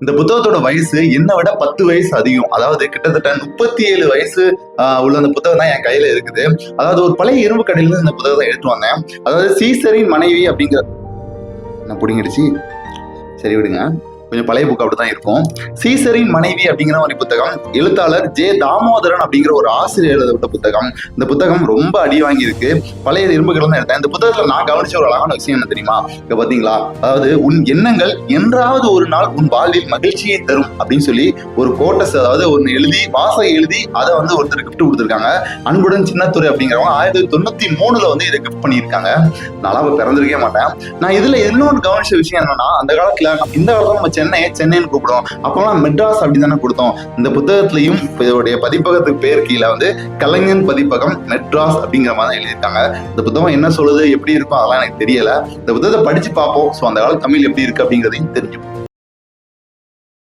இந்த புத்தகத்தோட வயசு என்னை விட பத்து வயசு அதிகம். அதாவது கிட்டத்தட்ட முப்பத்தி ஏழு வயசு ஆஹ், உள்ள அந்த புத்தகம் தான் என் கையில இருக்குது. அதாவது ஒரு பழைய இரும்பு கடையில இருந்து இந்த புத்தகத்தை எடுத்து வந்தேன். அதாவது சீசரின் மனைவி அப்படிங்கிற நான் பிடிங்கிடுச்சு. சரி விடுங்க. கொஞ்சம் பழைய புக் அப்படிதான் இருக்கும். சீசரின் மனைவி அப்படிங்கிற ஒரு புத்தகம் எழுத்தாளர் ஜே தாமோதரன் அப்படிங்கிற ஒரு ஆசிரியர் எழுதப்பட்ட புத்தகம். இந்த புத்தகம் ரொம்ப அடி வாங்கியிருக்கு. பழைய இரும்புகள் தான் எடுத்தேன் இந்த புத்தகத்துல நான் கவனிச்ச ஒரு அழகான விஷயம் என்ன தெரியுமா? இப்போ பாத்தீங்களா? அதாவது உன் எண்ணங்கள் என்றாவது ஒரு நாள் உன் வாழ்வில் மகிழ்ச்சியை தரும் அப்படின்னு சொல்லி ஒரு கோட்டஸ் அதாவது ஒன்று எழுதி வாசகம் எழுதி அதை வந்து ஒருத்தர் கிஃப்ட் கொடுத்துருக்காங்க. அன்புடன் சின்னத்துறை அப்படிங்கிறவங்க ஆயிரத்தி தொண்ணூற்றி தொண்ணூத்தி மூணுல வந்து இதை கிஃப்ட் பண்ணியிருக்காங்க. நான் அப்ப பிறந்திருக்கவே மாட்டேன். நான் இதுல இன்னொன்று கவனிச்ச விஷயம் என்னன்னா அந்த காலத்தில் இந்த காலத்தில் நம்ம சென்னையை சென்னைன்னு கூப்பிடுவோம். அப்பெல்லாம் மெட்ராஸ் அப்படி தானே கொடுத்தோம். இந்த புத்தகத்திலையும் இதோடைய பதிப்பகத்துக்கு பேர் கீழே வந்து கலைஞன் பதிப்பகம் மெட்ராஸ் அப்படிங்கிற மாதிரி தான் எழுதியிருக்காங்க. இந்த புத்தகம் என்ன சொல்லுது எப்படி இருக்கும் அதெல்லாம் எனக்கு தெரியல. இந்த புத்தகத்தை படிச்சு பார்ப்போம். ஸோ அந்த காலம் தமிழ் எப்படி இருக்கு அப்படிங்கிறதையும் தெரிஞ்சுப்போம்.